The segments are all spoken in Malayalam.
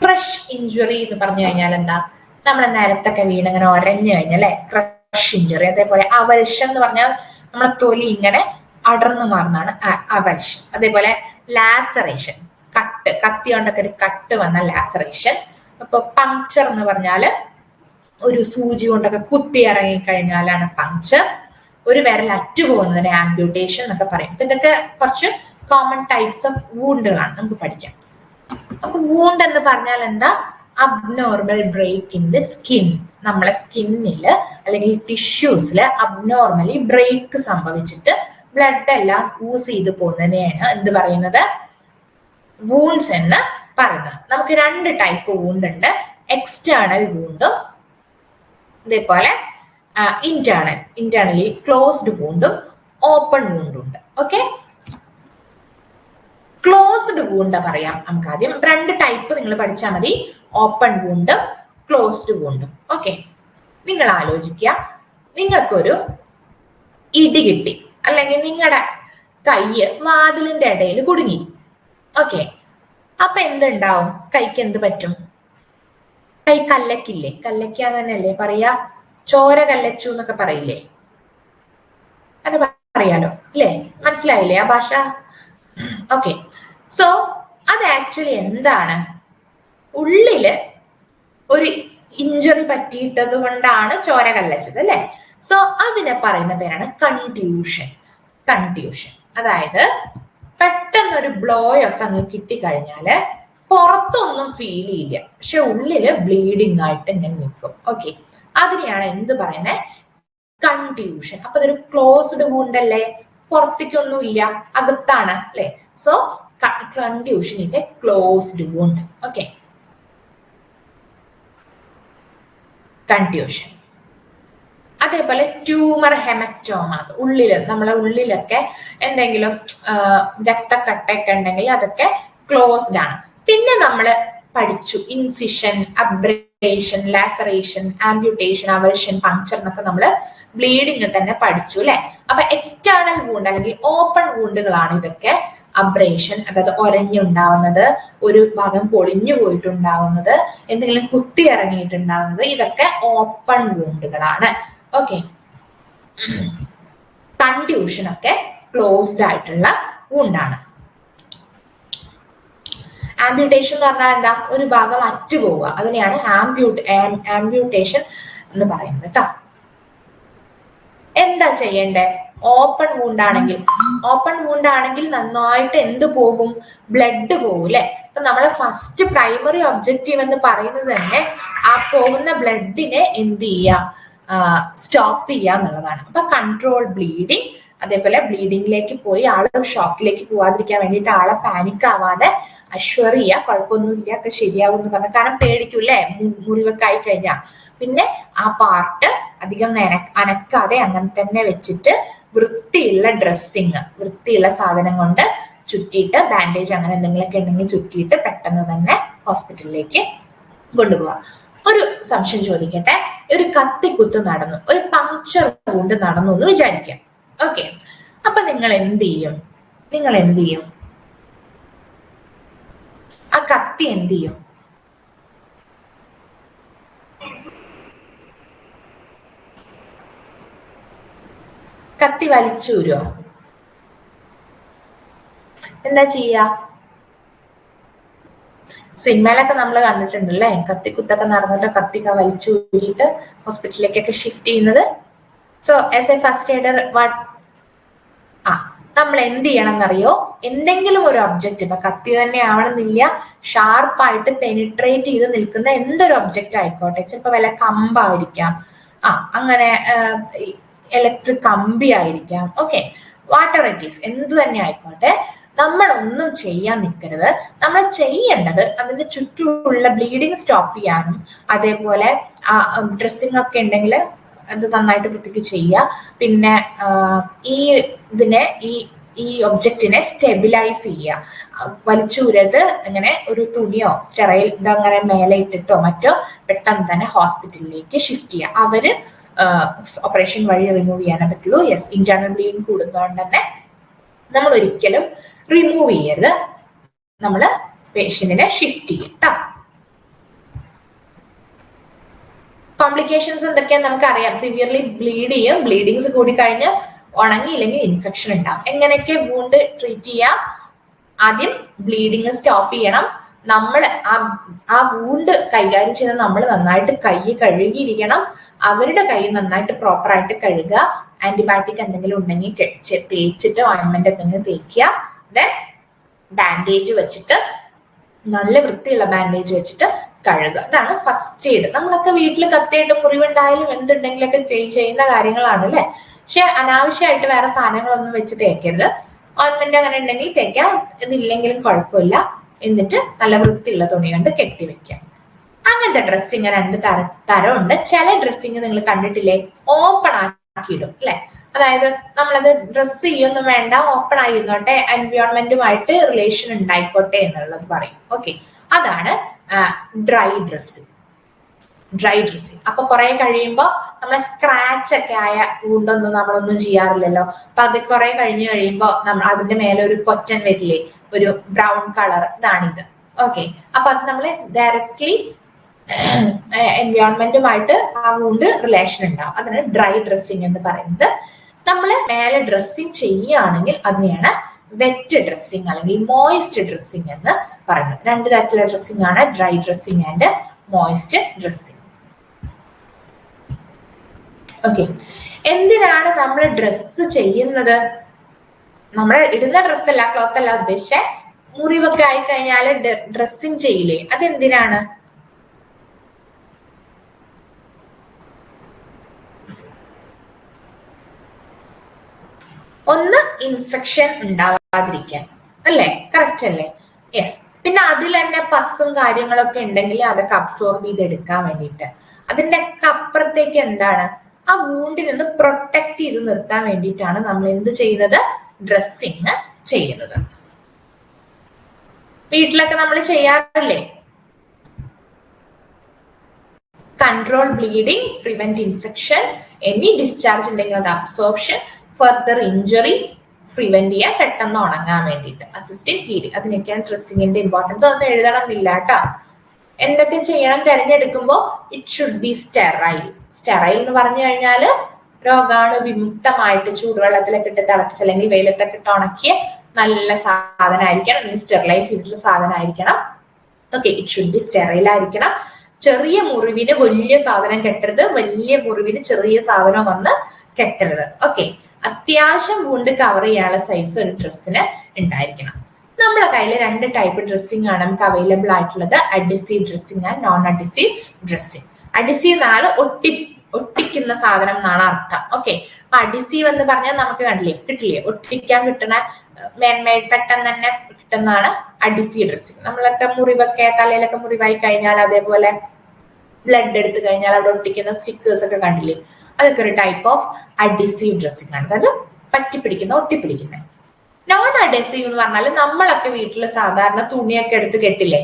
ക്രഷ് ഇഞ്ചുറി എന്ന് പറഞ്ഞു കഴിഞ്ഞാൽ എന്താ? നമ്മൾ നേരത്തൊക്കെ വീണ് ഇങ്ങനെ ഒരഞ്ഞു കഴിഞ്ഞാൽ അല്ലെ ക്രഷ് ഇഞ്ചുറി അതേപോലെ അവൽഷം എന്ന് പറഞ്ഞാൽ നമ്മളെ തൊലി ഇങ്ങനെ അടർന്നു മാറുന്നതാണ് അവൽഷം അതേപോലെ ലാസറേഷൻ കട്ട് കത്തി കൊണ്ടൊക്കെ ഒരു കട്ട് വന്ന ലാസറേഷൻ അപ്പൊ പങ്ക്ചർ എന്ന് പറഞ്ഞാൽ ഒരു സൂചി കൊണ്ടൊക്കെ കുത്തി ഇറങ്ങി കഴിഞ്ഞാലാണ് പങ്ക്ചർ ഒരു വിരൽ അറ്റുപോകുന്നതിന് ആംബ്യൂട്ടേഷൻ എന്നൊക്കെ പറയും. അപ്പൊ ഇതൊക്കെ കുറച്ച് കോമൺ ടൈപ്സ് ഓഫ് വൂണ്ടുകളാണ് നമുക്ക് പഠിക്കാം. അപ്പൊ വൂണ്ട് എന്ന് പറഞ്ഞാൽ എന്താ? Abnormal break in the skin നമ്മളെ സ്കിന്നിൽ അല്ലെങ്കിൽ ടിഷ്യൂസിൽ അബ്നോർമലി ബ്രേക്ക് സംഭവിച്ചിട്ട് ബ്ലഡ് എല്ലാം യൂസ് ചെയ്ത് പോകുന്നതിനെയാണ് എന്ത് പറയുന്നത്? വൂൺസ് എന്ന് പറയുന്നത്. നമുക്ക് രണ്ട് ടൈപ്പ് വൂണ്ട് ഉണ്ട് എക്സ്റ്റേണൽ വൂണ്ടും ഇതേപോലെ ഇന്റേണൽ ഇന്റേണലി ക്ലോസ്ഡ് വൂണ്ടും ഓപ്പൺ വൂണ്ടും ഉണ്ട്. ഓക്കെ ക്ലോസ്ഡ് വൂണ്ട് പറയാം നമുക്ക് ആദ്യം. രണ്ട് ടൈപ്പ് നിങ്ങൾ പഠിച്ചാൽ മതി. ഓപ്പൺ വൂണ്ടും ക്ലോസ്ഡ് വൂണ്ടും ഓക്കെ നിങ്ങൾ ആലോചിക്കുക. നിങ്ങൾക്കൊരു ഇടി കിട്ടി. അല്ലെങ്കിൽ നിങ്ങളുടെ കയ്യ് വാതിലിന്റെ ഇടയിൽ കുടുങ്ങി. ഓക്കെ അപ്പൊ എന്തുണ്ടാവും? കൈക്ക് എന്ത് പറ്റും? കൈ കല്ലക്കില്ലേ കല്ലക്ക തന്നെയല്ലേ പറയാ? ചോര കല്ലച്ചു എന്നൊക്കെ പറയില്ലേ? അത് പറയാലോ. അല്ലേ? മനസ്സിലായില്ലേ ആ ഭാഷ? ഓക്കെ സോ അത് ആക്ച്വലി എന്താണ്? ഉള്ളിൽ ഒരു ഇഞ്ചുറി പറ്റിയിട്ടത് കൊണ്ടാണ് ചോര കല്ലച്ചത് അല്ലെ? സോ അതിനെ പറയുന്ന പേരാണ് കൺട്യൂഷൻ കൺട്യൂഷൻ അതായത് പെട്ടെന്ന് ഒരു ഒക്കെ അങ്ങ് കിട്ടിക്കഴിഞ്ഞാൽ പുറത്തൊന്നും ഫീൽ ചെയ്യില്ല. പക്ഷെ ഉള്ളിൽ ബ്ലീഡിങ് ആയിട്ട് ഇങ്ങനെ നിൽക്കും ഓക്കെ അതിനെയാണ് എന്ത് പറയുന്നത് കൺട്യൂഷൻ അപ്പൊ അതൊരു ക്ലോസ്ഡ് വൂണ്ടല്ലേ പുറത്തേക്കൊന്നും ഇല്ല അകത്താണ് അല്ലെ? So conclusion is a closed wound okay conclusion അതേപോലെ ട്യൂമർ ഹെമറ്റോമാസ് ഉള്ളിൽ നമ്മളെ ഉള്ളിലൊക്കെ എന്തെങ്കിലും രക്തക്കട്ടയൊക്കെ ഉണ്ടെങ്കിൽ അതൊക്കെ ക്ലോസ്ഡ് ആണ്. പിന്നെ നമ്മൾ പഠിച്ചു. Incision abrasion laceration amputation avulsion puncture എന്നൊക്കെ നമ്മൾ ബ്ലീഡിങ് തന്നെ പഠിച്ചു അല്ലെ? അപ്പൊ എക്സ്റ്റേണൽ വൂണ്ട് അല്ലെങ്കിൽ ഓപ്പൺ വൂണ്ടുകളാണ് ഇതൊക്കെ അബ്രേഷൻ അതായത് ഒരഞ്ഞുണ്ടാവുന്നത് ഒരു ഭാഗം പൊളിഞ്ഞു പോയിട്ടുണ്ടാവുന്നത് എന്തെങ്കിലും കുത്തി ഇറങ്ങിയിട്ടുണ്ടാവുന്നത് ഇതൊക്കെ ഓപ്പൺ വൂണ്ടുകളാണ് ഓക്കെ കൺഡ്യൂഷൻ ഒക്കെ ക്ലോസ്ഡ് ആയിട്ടുള്ള വൂണ്ടാണ് ആംബ്യൂട്ടേഷൻ എന്ന് പറഞ്ഞാൽ എന്താ? ഒരു ഭാഗം അറ്റുപോവുക. അതിനെയാണ് ആംബ്യൂട്ട് ആംബ്യൂട്ടേഷൻ എന്ന് പറയുന്നത് കേട്ടോ എന്താ ചെയ്യണ്ടേ? ഓപ്പൺ വൂണ്ട് ആണെങ്കിൽ ഓപ്പൺ വൂണ്ട് ആണെങ്കിൽ നന്നായിട്ട് എന്ത് പോകും? ബ്ലഡ് പോകും അല്ലെ? അപ്പൊ നമ്മളെ ഫസ്റ്റ് പ്രൈമറി ഒബ്ജക്റ്റീവ് എന്ന് പറയുന്നത് തന്നെ ആ പോകുന്ന ബ്ലഡിനെ എന്ത് ചെയ്യുക? സ്റ്റോപ്പ് ചെയ്യുക എന്നുള്ളതാണ്. അപ്പൊ കൺട്രോൾ ബ്ലീഡിങ് അതേപോലെ ബ്ലീഡിങ്ങിലേക്ക് പോയി ആൾ ഷോക്കിലേക്ക് പോവാതിരിക്കാൻ വേണ്ടിയിട്ട് ആളെ പാനിക് ആവാതെ അഷ്വർ ചെയ്യുക. കുഴപ്പമൊന്നുമില്ല ഒക്കെ ശരിയാവും എന്ന് പറഞ്ഞാൽ കാരണം പേടിക്കൂല്ലേ മുറിവൊക്കെ ആയി കഴിഞ്ഞാൽ പിന്നെ ആ പാർട്ട് അധികം അനക്കാതെ അങ്ങനെ തന്നെ വെച്ചിട്ട് വൃത്തിയുള്ള ഡ്രസ്സിങ് വൃത്തിയുള്ള സാധനം കൊണ്ട് ചുറ്റിയിട്ട് ബാൻഡേജ് അങ്ങനെ എന്തെങ്കിലുമൊക്കെ ഉണ്ടെങ്കിൽ ചുറ്റിയിട്ട് പെട്ടെന്ന് തന്നെ ഹോസ്പിറ്റലിലേക്ക് കൊണ്ടുപോവാ. ഒരു സംശയം ചോദിക്കട്ടെ? ഒരു കത്തിക്കുത്ത് നടന്നു ഒരു പങ്ക്ചർ കൊണ്ട് നടന്നു എന്ന് വിചാരിക്കാം. ഓക്കെ അപ്പൊ നിങ്ങൾ എന്ത് ചെയ്യും? നിങ്ങൾ എന്ത് ചെയ്യും? ആ കത്തി എന്ത് ചെയ്യും? കത്തി വലിച്ചൂരോ എന്താ ചെയ്യാ? സിനിമയിലൊക്കെ നമ്മൾ കണ്ടിട്ടുണ്ട് അല്ലേ കത്തിക്കുത്തൊക്കെ നടന്നിട്ട് കത്തിക്ക വലിച്ചൂരിയിട്ട് ഹോസ്പിറ്റലിലേക്കൊക്കെ ഷിഫ്റ്റ് ചെയ്യുന്നത്. So as a first aider what ആ നമ്മൾ എന്ത് ചെയ്യണം എന്നറിയോ എന്തെങ്കിലും ഒരു ഒബ്ജക്റ്റ് ഇപ്പൊ കത്തി തന്നെ ആവണമെന്നില്ല. ഷാർപ്പായിട്ട് പെനിട്രേറ്റ് ചെയ്ത് നിൽക്കുന്ന എന്തൊരു ഒബ്ജക്റ്റ് ആയിക്കോട്ടെ? ചിലപ്പോ വല്ല കമ്പായിരിക്കാം. ആ അങ്ങനെ ഇലക്ട്രിക് കമ്പി ആയിരിക്കാം. ഓക്കെ വാട്ടർ ഇറ്റ് എന്ത് തന്നെ ആയിക്കോട്ടെ. നമ്മൾ ഒന്നും ചെയ്യാൻ നിൽക്കരുത്. നമ്മൾ ചെയ്യേണ്ടത് അതിന്റെ ചുറ്റുമുള്ള ബ്ലീഡിങ് സ്റ്റോപ്പ് ചെയ്യാനും അതേപോലെ ഡ്രസ്സിംഗ് ഒക്കെ ഉണ്ടെങ്കിൽ അത് നന്നായിട്ട് വൃത്തിക്ക് ചെയ്യുക. പിന്നെ ഈ ഇതിനെ ഈ ഈ ഒബ്ജക്റ്റിനെ സ്റ്റെബിലൈസ് ചെയ്യുക. വലിച്ചൂരത് അങ്ങനെ ഒരു തുണിയോ സ്റ്റെറൈൽ ഇതങ്ങനെ മേലെ ഇട്ടിട്ടോ മറ്റോ പെട്ടെന്ന് തന്നെ ഹോസ്പിറ്റലിലേക്ക് ഷിഫ്റ്റ് ചെയ്യുക. അവർ ഓപ്പറേഷൻ വഴി റിമൂവ് ചെയ്യാനേ പറ്റുള്ളൂ. യെസ് ഇന്റേണൽ ബ്ലീഡിങ് കൂടുന്നതുകൊണ്ട് തന്നെ നമ്മൾ ഒരിക്കലും റിമൂവ് ചെയ്യരുത്. നമ്മൾ പേഷ്യന്റിനെ ഷിഫ്റ്റ് ചെയ്യും കോംപ്ലിക്കേഷൻസ് എന്തൊക്കെയാന്ന് നമുക്കറിയാം. സിവിയർലി ബ്ലീഡ് ചെയ്യും. ബ്ലീഡിങ്സ് കൂടി കഴിഞ്ഞ് ഉണങ്ങിയില്ലെങ്കിൽ ഇൻഫെക്ഷൻ ഉണ്ടാവും. എങ്ങനെയൊക്കെ വൂണ്ട് ട്രീറ്റ് ചെയ്യാം? ആദ്യം ബ്ലീഡിങ് സ്റ്റോപ്പ് ചെയ്യണം. നമ്മൾ ആ ആ വൂണ്ട് കൈകാര്യം ചെയ്യുന്ന നമ്മൾ നന്നായിട്ട് കൈ കഴുകിയിരിക്കണം. അവരുടെ കൈ നന്നായിട്ട് പ്രോപ്പർ ആയിട്ട് കഴുകുക. ആന്റിബയോട്ടിക് എന്തെങ്കിലും ഉണ്ടെങ്കിൽ തേച്ചിട്ട് ഓയിൻമെന്റ് എന്തെങ്കിലും തേക്കുക. ദെൻ ബാൻഡേജ് വെച്ചിട്ട് നല്ല വൃത്തിയുള്ള ബാൻഡേജ് വെച്ചിട്ട് കഴുകുക. അതാണ് ഫസ്റ്റ് എയ്ഡ് നമ്മളൊക്കെ വീട്ടിൽ കത്തിയിട്ട് മുറിവുണ്ടായാലും എന്തുണ്ടെങ്കിലൊക്കെ ചെയ്യുന്ന കാര്യങ്ങളാണ് അല്ലെ? പക്ഷെ അനാവശ്യമായിട്ട് വേറെ സാധനങ്ങളൊന്നും വെച്ച് തേക്കരുത്. ഓയിൻമെന്റ് അങ്ങനെ ഉണ്ടെങ്കിൽ തേക്കാം. ഇതില്ലെങ്കിലും കുഴപ്പമില്ല. എന്നിട്ട് നല്ല വൃത്തിയുള്ള തുണി കൊണ്ട് കെട്ടി വെക്കാം അങ്ങനത്തെ ഡ്രസ്സിങ് രണ്ട് തര തരമുണ്ട്. ചില ഡ്രസ്സിങ് നിങ്ങൾ കണ്ടിട്ടില്ലേ? ഓപ്പൺ ആക്കിയിടും അല്ലെ? അതായത് നമ്മളത് ഡ്രസ്സ് ചെയ്യൊന്നും വേണ്ട ഓപ്പൺ ആയി ഇരുന്നോട്ടെ എൻവയോൺമെന്റുമായിട്ട് റിലേഷൻ ഉണ്ടായിക്കോട്ടെ എന്നുള്ളത് പറയും. ഓക്കെ അതാണ് ഡ്രൈ ഡ്രസ്സിങ് ഡ്രൈ ഡ്രസ്സിങ് അപ്പൊ കുറെ കഴിയുമ്പോൾ നമ്മളെ സ്ക്രാച്ച് ഒക്കെ ആയ വൂണ്ടൊന്നും നമ്മളൊന്നും ചെയ്യാറില്ലല്ലോ. അപ്പൊ അത് കുറെ കഴിഞ്ഞു കഴിയുമ്പോൾ നമ്മൾ അതിന്റെ മേലെ ഒരു പൊറ്റൻ വരില്ലേ ഒരു ബ്രൗൺ കളർ ഇതാണിത്. ഓക്കെ അപ്പൊ അത് നമ്മൾ ഡയറക്ട്ലി എൻവയോൺമെന്റുമായിട്ട് ആ വൂണ്ട് റിലേഷൻ ഉണ്ടാവും. അതിനാണ് ഡ്രൈ ഡ്രസ്സിങ് എന്ന് പറയുന്നത്. നമ്മൾ മേലെ ഡ്രസ്സിങ് ചെയ്യുകയാണെങ്കിൽ അതിനെയാണ് വെറ്റ് ഡ്രസ്സിങ് അല്ലെങ്കിൽ മോയിസ്റ്റ് ഡ്രസ്സിങ് എന്ന് പറയുന്നത്. രണ്ട് തരത്തിലുള്ള ഡ്രസ്സിങ് ആണ് dry dressing and moist dressing okay എന്തിനാണ് നമ്മൾ ഡ്രസ്സ് ചെയ്യുന്നത്? നമ്മൾ ഇടുന്ന ഡ്രസ്സല്ല ക്ലോത്ത് അല്ല ഉദ്ദേശിച്ച. മുറിവൊക്കെ ആയി കഴിഞ്ഞാൽ ഡ്രസ്സിങ് ചെയ്യില്ലേ? അതെന്തിനാണ്? ഒന്ന് ഇൻഫെക്ഷൻ ഉണ്ടാവാതിരിക്കാൻ. അല്ലേ? കറക്റ്റ് അല്ലേ? യെസ് പിന്നെ അതിൽ തന്നെ പസും കാര്യങ്ങളൊക്കെ ഉണ്ടെങ്കിൽ അതൊക്കെ അബ്സോർബ് ചെയ്ത് എടുക്കാൻ വേണ്ടിയിട്ട് അതിന്റെ അപ്പുറത്തേക്ക് എന്താണ്? ആ വൂണ്ടിൽ നിന്ന് പ്രൊട്ടക്ട് ചെയ്ത് നിർത്താൻ വേണ്ടിയിട്ടാണ് നമ്മൾ എന്ത് ചെയ്യുന്നത്? ഡ്രസ്സിങ് ചെയ്യുന്നത്. വീട്ടിലൊക്കെ നമ്മൾ ചെയ്യാറില്ലേ? Control bleeding prevent infection any discharge ഉണ്ടെങ്കിൽ അത് അബ്സോർപ്ഷൻ ഫർദർ ഇഞ്ചുറി പ്രിവെന്റ് ചെയ്യാൻ പെട്ടെന്ന് ഉണങ്ങാൻ വേണ്ടിയിട്ട്. അസിസ്റ്റന്റ് ഹീലിംഗ് അതിനൊക്കെയാണ് ഡ്രസ്സിങ്ങിന്റെ ഇമ്പോർട്ടൻസ് അതൊന്നും എഴുതണമെന്നില്ല കേട്ടോ. എന്തൊക്കെ ചെയ്യണം തിരഞ്ഞെടുക്കുമ്പോൾ it should be sterile sterile എന്ന് പറഞ്ഞു കഴിഞ്ഞാൽ രോഗാണു വിമുക്തമായിട്ട് ചൂടുവെള്ളത്തിലൊക്കെ ഇട്ട് തിളപ്പിച്ച് അല്ലെങ്കിൽ വെയിലത്തൊക്കെ ഇട്ട് ഉണക്കിയ നല്ല സാധനമായിരിക്കണം അല്ലെങ്കിൽ സ്റ്റെറിലൈസ് ചെയ്തിട്ടുള്ള സാധനമായിരിക്കണം okay it should be sterile ആയിരിക്കണം. ചെറിയ മുറിവിന് വലിയ സാധനം കെട്ടരുത്. വലിയ മുറിവിന് ചെറിയ സാധനം വന്ന് കെട്ടരുത്. ഓക്കെ അത്യാവശ്യം വുണ്ട് കവർ ചെയ്യാനുള്ള സൈസ് ഒരു ഡ്രസ്സിന് ഉണ്ടായിരിക്കണം. നമ്മളെ കയ്യിൽ രണ്ട് ടൈപ്പ് ഡ്രസ്സിംഗ് ആണ് നമുക്ക് അവൈലബിൾ ആയിട്ടുള്ളത്. Adhesive dressing and non adhesive dressing എന്നാണ് ഒട്ടി ഒട്ടിക്കുന്ന സാധനം എന്നാണ് അർത്ഥം. ഓക്കെ അപ്പൊ അഡിസീവ് എന്ന് പറഞ്ഞാൽ നമുക്ക് കണ്ടില്ലേ കിട്ടില്ലേ? ഒട്ടിക്കാൻ കിട്ടുന്ന മേന്മയിൽ പെട്ടെന്ന് തന്നെ കിട്ടുന്നതാണ് അഡിസീവ് ഡ്രസ്സിങ് നമ്മളൊക്കെ മുറിവൊക്കെ തലയിലൊക്കെ മുറിവായി കഴിഞ്ഞാൽ അതേപോലെ ബ്ലഡ് എടുത്ത് കഴിഞ്ഞാൽ അവിടെ ഒട്ടിക്കുന്ന സ്റ്റിക്കേഴ്സ് ഒക്കെ കണ്ടില്ലേ? അതൊക്കെ ഒരു ടൈപ്പ് ഓഫ് അഡിസീവ് ഡ്രസ്സിങ് ആണ്. അതായത് പറ്റിപ്പിടിക്കുന്ന ഒട്ടിപ്പിടിക്കുന്ന. നോൺ അഡസീവ് എന്ന് പറഞ്ഞാൽ നമ്മളൊക്കെ വീട്ടിൽ സാധാരണ തുണിയൊക്കെ എടുത്ത് കെട്ടില്ലേ?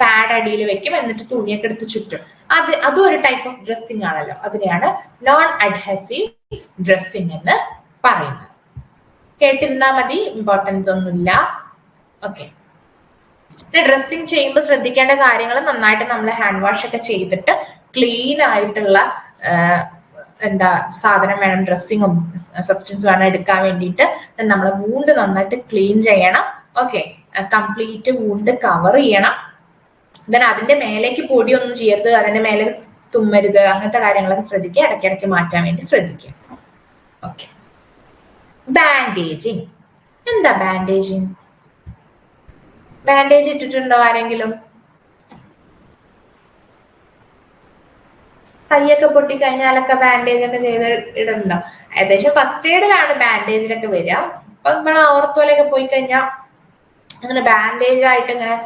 പാഡ് അടിയിൽ വെക്കും. എന്നിട്ട് തുണിയൊക്കെ എടുത്ത് ചുറ്റും. അത് അതും ഒരു ടൈപ്പ് ഓഫ് ഡ്രസ്സിംഗ് ആണല്ലോ. അതിനെയാണ് നോൺ അഡ്ഹസീവ് ഡ്രസ്സിംഗ് എന്ന് പറയുന്നത്. കേട്ടിരുന്നാ മതി. ഇമ്പോർട്ടൻസ് ഒന്നുമില്ല. ഓക്കെ പിന്നെ ഡ്രസ്സിങ് ചെയ്യുമ്പോൾ ശ്രദ്ധിക്കേണ്ട കാര്യങ്ങൾ നന്നായിട്ട് നമ്മൾ ഹാൻഡ് വാഷ് ഒക്കെ ചെയ്തിട്ട് ക്ലീൻ ആയിട്ടുള്ള എന്താ സാധനം വേണം. ഡ്രസ്സിങ്ങും സബ്സ്റ്റൻസ് വേണം എടുക്കാൻ വേണ്ടിയിട്ട്. നമ്മൾ വൂണ്ട് നന്നായിട്ട് ക്ലീൻ ചെയ്യണം. ഓക്കെ കംപ്ലീറ്റ് വൂണ്ട് കവർ ചെയ്യണം. ദെൻ അതിന്റെ മേലേക്ക് പൊടിയൊന്നും ചെയ്യരുത് അതിന്റെ മേലെ തുമ്മരുത് അങ്ങനത്തെ കാര്യങ്ങളൊക്കെ ശ്രദ്ധിക്കുക ഇടയ്ക്കിടയ്ക്ക് മാറ്റാൻ വേണ്ടി ശ്രദ്ധിക്കുക. ഓക്കെ ബാൻഡേജിങ് എന്താ ബാൻഡേജിങ് ബാൻഡേജ് ഇട്ടിട്ടുണ്ടോ ആരെങ്കിലും? കൈയൊക്കെ പൊട്ടി കഴിഞ്ഞാലൊക്കെ ബാൻഡേജ് ഒക്കെ ചെയ്ത് ഇടുന്നുണ്ടോ ഏകദേശം ഫസ്റ്റ് എയ്ഡിലാണ് ബാൻഡേജിലൊക്കെ വരിക. അപ്പൊ നമ്മൾ ഓർത്തോലൊക്കെ പോയി കഴിഞ്ഞാൽ അങ്ങനെ ബാൻഡേജ് ആയിട്ട് ഇങ്ങനെ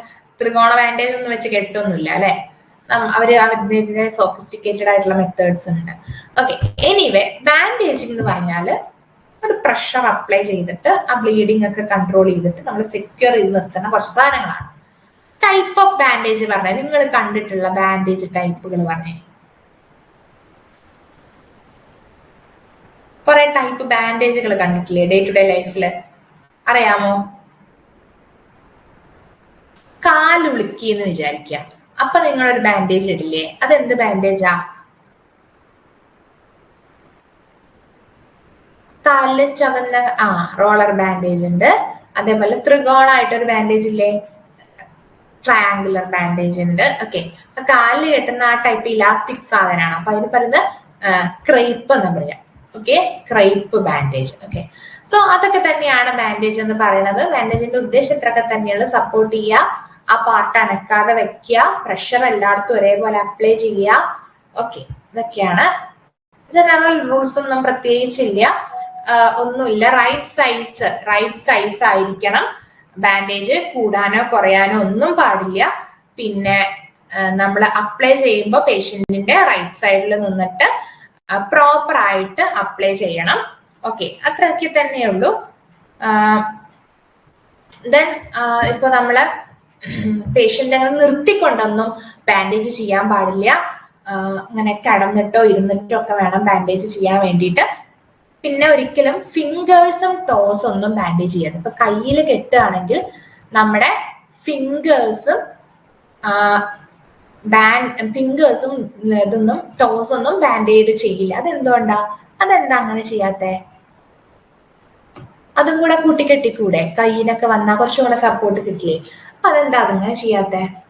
ത്രികോണ ബാൻഡേജ് ഒന്നും വെച്ച് കെട്ടൊന്നുമില്ല അല്ലെ? അവർ അവരുടെ സോഫിസ്റ്റിക്കേറ്റഡ് ആയിട്ടുള്ള മെത്തേഡ്സ് ഉണ്ട്. ഓക്കെ എനിവേ ബാൻഡേജിങ് എന്ന് പറഞ്ഞാൽ ഒരു പ്രഷർ അപ്ലൈ ചെയ്തിട്ട് ആ ബ്ലീഡിങ് ഒക്കെ കൺട്രോൾ ചെയ്തിട്ട് നമ്മൾ സെക്യൂർ ചെയ്ത് നിർത്തുന്ന കുറച്ച് സാധനങ്ങളാണ്. ടൈപ്പ് ഓഫ് ബാൻഡേജ് പറഞ്ഞാൽ നിങ്ങൾ കണ്ടിട്ടുള്ള ബാൻഡേജ് ടൈപ്പുകൾ പറഞ്ഞേ. കുറെ ടൈപ്പ് ബാൻഡേജുകൾ കണ്ടിട്ടില്ലേ? ഡേ ടു ഡേ ലൈഫിൽ അറിയാമോ? ഉളുക്കി എന്ന് വിചാരിക്കുക അപ്പൊ നിങ്ങൾ ഒരു ബാൻഡേജ് ഇടില്ലേ? അതെന്ത് ബാൻഡേജാ കാലിൽ ചുവന്ന ആ റോളർ ബാൻഡേജ് ഉണ്ട്. അതേപോലെ ത്രികോണായിട്ട് ഒരു ബാൻഡേജ് ഇല്ലേ? ട്രയാങ്കുലർ ബാൻഡേജ് ഉണ്ട്. ഓക്കെ അപ്പൊ കാലിൽ കെട്ടുന്ന ആ ടൈപ്പ് ഇലാസ്റ്റിക് സാധനമാണ് അപ്പൊ അതിന് പറയുന്നത് ക്രൈപ്പ് എന്ന് പറയാം. Okay crepe bandage okay so അതൊക്കെ തന്നെയാണ് ബാൻഡേജ് എന്ന് പറയുന്നത്. ബാൻഡേജിന്റെ ഉദ്ദേശം ഇത്രയൊക്കെ തന്നെയാണ്. സപ്പോർട്ട് ചെയ്യുക. ആ പാർട്ട് അനക്കാതെ വെക്കുക പ്രഷർ എല്ലായിടത്തും ഒരേപോലെ അപ്ലൈ ചെയ്യുക ഓക്കെ ഇതൊക്കെയാണ്. ജനറൽ റൂൾസ് ഒന്നും പ്രത്യേകിച്ചില്ല. ഒന്നുമില്ല. റൈറ്റ് സൈസ് റൈറ്റ് സൈസ് ആയിരിക്കണം. ബാൻഡേജ് കൂടാനോ കുറയാനോ ഒന്നും പാടില്ല. പിന്നെ നമ്മൾ അപ്ലൈ ചെയ്യുമ്പോൾ പേഷ്യന്റിന്റെ റൈറ്റ് സൈഡിൽ നിന്നിട്ട് പ്രോപ്പർ ആയിട്ട് അപ്ലൈ ചെയ്യണം. ഓക്കെ അത്രയൊക്കെ തന്നെയുള്ളൂ. ദെൻ ഇപ്പൊ നമ്മൾ പേഷ്യന്റ് അങ്ങനെ നിർത്തിക്കൊണ്ടൊന്നും ബാൻഡേജ് ചെയ്യാൻ പാടില്ല. അങ്ങനെ കടന്നിട്ടോ ഇരുന്നിട്ടോ ഒക്കെ വേണം ബാൻഡേജ് ചെയ്യാൻ വേണ്ടിയിട്ട്. പിന്നെ ഒരിക്കലും ഫിംഗേഴ്സും ടോസ് ഒന്നും ബാൻഡേജ് ചെയ്യരുത് ഇപ്പൊ കയ്യിൽ കെട്ടുകയാണെങ്കിൽ നമ്മുടെ ഫിംഗേഴ്സും ബാൻ ഫിംഗേഴ്സും ഇതൊന്നും ടോസ് ഒന്നും ബാൻഡേഡ് ചെയ്യില്ല. അതെന്തുകൊണ്ടാ? അതെന്താ അങ്ങനെ ചെയ്യാത്തെ? അതും കൂടെ കൂട്ടിക്കെട്ടിക്കൂടെ? കയ്യിനൊക്കെ വന്നാൽ കുറച്ചും കൂടെ സപ്പോർട്ട് കിട്ടില്ലേ? അതെന്താ? അതങ്ങനെ ചെയ്യാത്തെ?